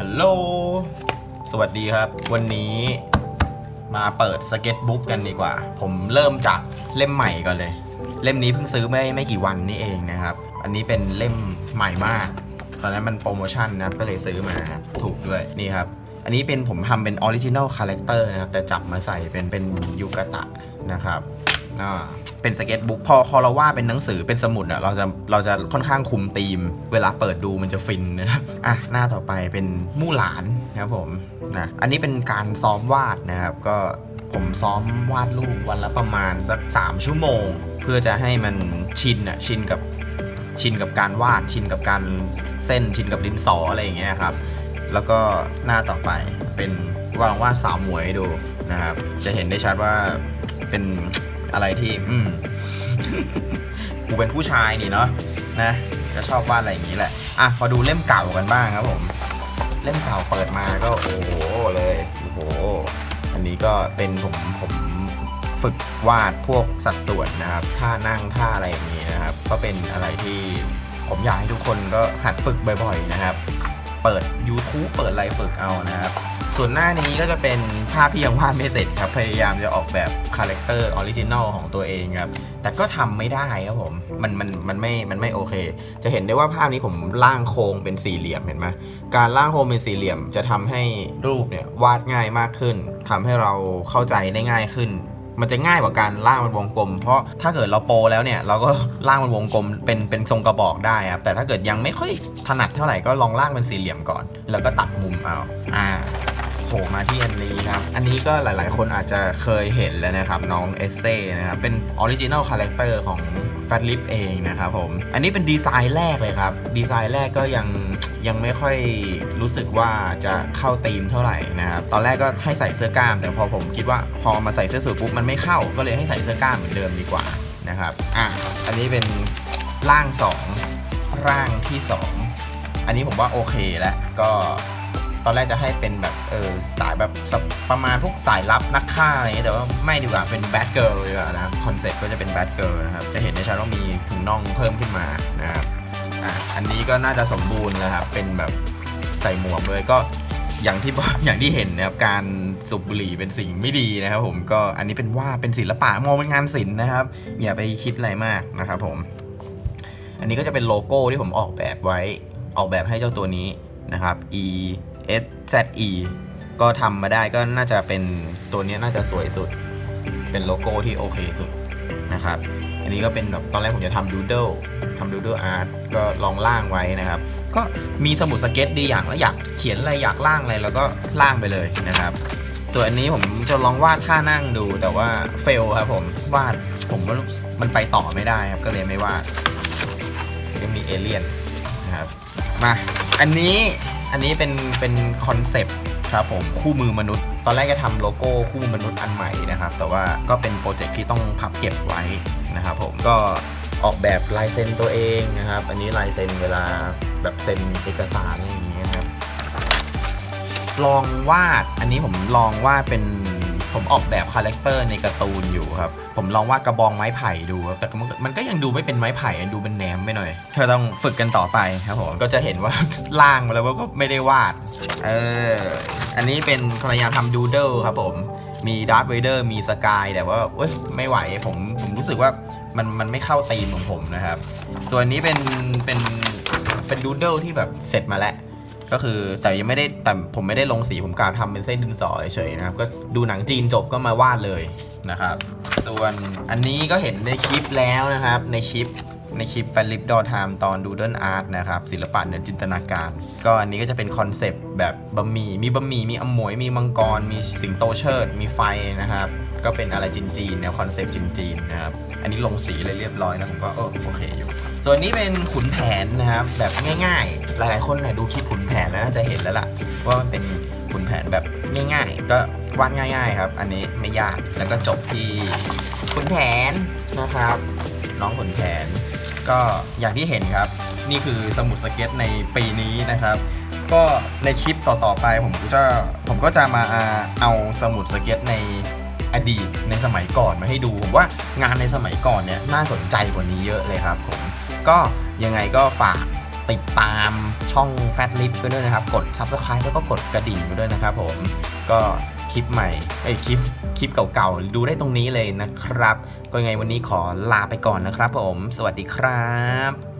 ฮัลโหล สวัสดีครับ วันนี้มาเปิดสเก็ตบุ๊กกันดีกว่า ผมเริ่มจากเล่มใหม่ก่อนเลย เล่มนี้เพิ่งซื้อไม่ไม่กี่วันนี่เองนะครับ อันนี้เป็นเล่มใหม่มาก ตอนนั้นมันโปรโมชั่นนะ ก็เลยซื้อมาครับ ถูกด้วย นี่ครับ อันนี้เป็นผมทำเป็นออริจินัลคาแรคเตอร์นะครับ แต่จับมาใส่เป็นเป็นยูกะตะนะครับ อ่าเป็นสเก็ตบุ๊กพอพอเราว่าเป็นหนังสือเป็นสมุดอะเราจะเราจะค่อนข้างคุมธีม เวลาเปิดดูมันจะฟินนะครับอะหน้าต่อไปเป็นมู่หลานนะครับผมนะอันนี้เป็นการซ้อมวาดนะครับก็ผมซ้อมวาดรูปวันละประมาณสัก 3 ชั่วโมง เพื่อจะให้มันชินอะชินกับชินกับการวาดชินกับการเส้นชินกับดินสออะไรอย่างเงี้ยครับแล้วก็หน้าต่อไปเป็นวาดวาดสาวหมวยดูนะครับจะเห็นได้ชัดว่าเป็น อะไรที่ อืมกูเป็นผู้ชายนี่เนาะนะก็ชอบวาดอะไรอย่างนี้แหละอะพอดูเล่มเก่ากันบ้างครับผมเล่มเก่าเปิดมาก็โอ้โหเลยโอ้โหอันนี้ก็เป็นผมผมฝึกวาดพวกสัดส่วนนะครับท่านั่งท่าอะไรอย่างนี้นะครับ ก็เป็นอะไรที่ผมอยากให้ทุกคนก็หัดฝึกบ่อย ๆ นะครับ เปิด YouTube เปิดอะไรฝึกเอานะครับ ส่วนหน้านี้ก็จะเป็นภาพที่ยังวาดไม่เสร็จครับ พยายามจะออกแบบคาแรคเตอร์ออริจินอลของตัวเองครับ แต่ก็ทำไม่ได้ครับผม มันมันมันไม่ มันไม่โอเค จะเห็นได้ว่าภาพนี้ผมร่างโครงเป็นสี่เหลี่ยมเห็นไหมการร่างโครงเป็นสี่เหลี่ยมจะทำให้รูปเนี่ยวาดง่ายมากขึ้นทำให้เราเข้าใจได้ง่ายขึ้นมันจะง่ายกว่าการร่างเป็นวงกลม เพราะถ้าเกิดเราโปรแล้วเนี่ย เราก็ร่างเป็นวงกลมเป็นเป็นทรงกระบอกได้ครับ แต่ถ้าเกิดยังไม่ค่อยถนัดเท่าไหร่ก็ลองร่างเป็นสี่เหลี่ยมก่อน แล้วก็ตัดมุมเอา อ่า ผล่มาที่อันนี้ครับ อันนี้ก็หลายๆ คนอาจจะเคยเห็นแล้วนะครับ น้องเอเซ่นะครับ เป็นออริจิน l ลคาแรคเตอร์ของ f a t l i p เองนะครับผม อันนี้เป็นดีไซน์แรกเลยครับ ดีไซน์แรกก็ยังยังไม่ค่อยรู้สึกว่าจะเข้าธีมเท่าไหร่นะครับ ตอนแรกก็ให้ใส่เสื้อกล้าม แต่พอผมคิดว่าพอมาใส่เสื้อสูทปุ๊บมันไม่เข้า ก็เลยให้ใส่เสื้อกล้ามเหมือนเดิมดีกว่านะครับ อะ อันนี้เป็นร่าง 2 ร่างที่ 2 อันนี้ผมว่าโอเคแล้วก็ ตอนแรกจะให้เป็นแบบเออสายแบบประมาณพวกสายลับนักฆ่าอะไรอย่างเงี้ยแต่ว่าไม่ดีกว่าเป็นแบดเกิร์ลดีกว่านะครับคอนเซ็ปต์ก็จะเป็นแบดเกิร์ลนะครับจะเห็นได้ชัดว่ามีถุงน่องเพิ่มขึ้นมานะครับอะอันนี้ก็น่าจะสมบูรณ์นะครับเป็นแบบใส่หมวกเลยก็อย่างที่บอกอย่างที่เห็นนะครับการสูบบุหรี่เป็นสิ่งไม่ดีนะครับ ผมก็อันนี้เป็นว่าเป็นศิลปะมองเป็นงานศิลป์นะครับอย่าไปคิดอะไรมากนะครับผม อันนี้ก็จะเป็นโลโก้ที่ผมออกแบบไว้ออกแบบให้เจ้าตัวนี้นะครับ E S Z E ก็ทำมาได้ก็น่าจะเป็นตัวนี้น่าจะสวยสุด เป็นโลโก้ที่โอเคสุดนะครับ อันนี้ก็เป็นแบบตอนแรกผมจะทำดูเดิลทำดูเดิลอาร์ตก็ลองล่างไว้นะครับ ก็มีสมุดสเก็ตดีอย่างแล้วอยากเขียนอะไรอยากล่างอะไรแล้วก็ล่างไปเลยนะครับ ส่วนอันนี้ผมจะลองวาดท่านั่งดูแต่ว่าเฟลครับผมวาดผมว่ามันไปต่อไม่ได้ครับก็เลยไม่วาดก็มีเอเลี่ยนนะครับมาอันนี้ อันนี้เป็นเป็นคอนเซปต์ครับผมคู่มือมนุษย์ ตอนแรกจะทำโลโก้คู่มือมนุษย์อันใหม่นะครับ แต่ว่าก็เป็นโปรเจกต์ที่ต้องพับเก็บไว้นะครับผมก็ออกแบบลายเซ็นตัวเองนะครับ อันนี้ลายเซ็นเวลาแบบเซ็นเอกสารอะไรอย่างเงี้ยครับ ลองวาดอันนี้ผมลองวาดเป็น ผมออกแบบคาแรคเตอร์ในการ์ตูนอยู่ครับ ผมลองวาดกระบองไม้ไผ่ดูครับแต่มันมันก็ยังดูไม่เป็นไม้ไผ่อะดูเป็นแหนมไปหน่อยก็ต้องฝึกกันต่อไปครับผมก็จะเห็นว่าล่างมาแล้วว่าก็ไม่ได้วาดเอออันนี้เป็นพยายามทำดูเดิลครับผมมีดาร์ v เวเดอร์มีสกายแต่ว่าเว้ยไม่ไหวผมผมรู้สึกว่ามันมันไม่เข้าธีมของผมนะครับ ส่วนอันนี้เป็นเป็นเป็นดูเดิลที่แบบเสร็จมาแล้ว ก็คือแต่ยังไม่ได้แต่ผมไม่ได้ลงสีผมการทำเป็นเส้นดินสอเฉยๆนะครับ ก็ดูหนังจีนจบก็มาวาดเลยนะครับ ส่วนอันนี้ก็เห็นในคลิปแล้วนะครับ ในคลิป ในคลิปแฟนลิปดอทามตอนดูเดิลอาร์ตนะครับ ศิลปะเหนือจินตนาการ ก็อันนี้ก็จะเป็นคอนเซปต์แบบบะหมี่มีบะหมี่มีอมวย มีมังกร มีสิงโตเชิด มีไฟนะครับ ก็เป็นอะไรจีนๆแนวคอนเซปต์จีนๆนะครับ อันนี้ลงสีเลยเรียบร้อยนะผมก็เออโอเคอยู่ ส่วนนี้เป็นขุนแผนนะครับแบบง่ายๆ หลายๆคนนะดูคลิปขุนแผนแล้วน่าจะเห็นแล้วล่ะ ว่ามันเป็นขุนแผนแบบง่าย ๆ ก็วาดง่าย ๆ ครับ อันนี้ไม่ยากแล้วก็จบที่ขุนแผนนะครับ น้องขุนแผน ก็อย่างที่เห็นครับ นี่คือสมุดสเก็ตในปีนี้นะครับ ก็ในคลิปต่อๆไปผมก็จะผมก็จะมาเอาสมุดสเก็ตในอดีตในสมัยก่อนมาให้ดูผมว่างานในสมัยก่อนเนี่ยน่าสนใจกว่านี้เยอะเลยครับผมก็ยังไงก็ฝากติดตามช่องแฟตลิฟก็ด้วยนะครับ กด Subscribe แล้วก็กดกระดิ่งไปด้วยนะครับผมก็ คลิปใหม่ไอคลิปคลิปเก่าๆ ดูได้ตรงนี้เลยนะครับ ก็ยังไงวันนี้ขอลาไปก่อนนะครับผม สวัสดีครับ